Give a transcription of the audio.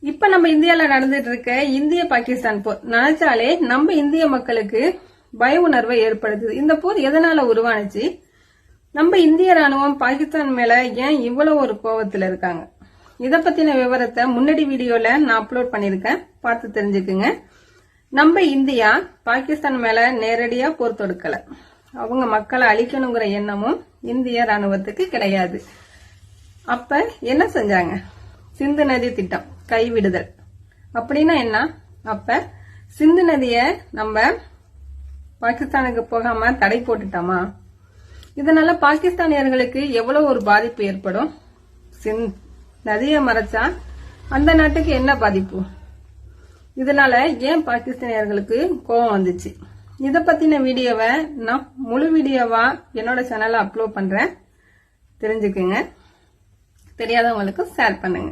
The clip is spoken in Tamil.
இப்ப நம்ம இந்தியால நடந்துட்டு இருக்க இந்திய பாகிஸ்தான் போர் நினைச்சாலே நம்ம இந்திய மக்களுக்கு பய உணர்வை ஏற்படுத்துது. இந்த போர் எதனால உருவானுச்சு? நம்ம இந்திய ராணுவம் பாகிஸ்தான் மேல ஏன் இவ்வளவு ஒரு கோபத்துல இருக்காங்க? இத பத்தின விவரத்தை முன்னாடி வீடியோல நான் அப்லோட் பண்ணிருக்கேன். பார்த்து தெரிஞ்சுக்குங்க. நம்ம இந்தியா பாகிஸ்தான் மேல நேரடியா போர் தொடுக்கல. அவங்க மக்களை அழிக்கணுங்கிற எண்ணமும் இந்திய ராணுவத்துக்கு கிடையாது. அப்ப என்ன செஞ்சாங்க? சிந்து நதி திட்டம். கைவிடுதல். அப்படின்னா என்ன? அப்ப சிந்து நதிய நம்ம பாகிஸ்தானுக்கு போகாம தடை போட்டுட்டோமா? இதனால பாகிஸ்தானியர்களுக்கு எவ்வளவு ஒரு பாதிப்பு ஏற்படும்? சிந் நதியை மறைச்சா அந்த நாட்டுக்கு என்ன பாதிப்பு? இதனால ஏன் பாகிஸ்தானியர்களுக்கு கோபம் வந்துச்சு? இத பத்தின வீடியோவை நான் முழு வீடியோவா என்னோட சேனல்ல அப்லோட் பண்றேன். தெரிஞ்சுக்குங்க. தெரியாதவங்களுக்கு ஷேர் பண்ணுங்க.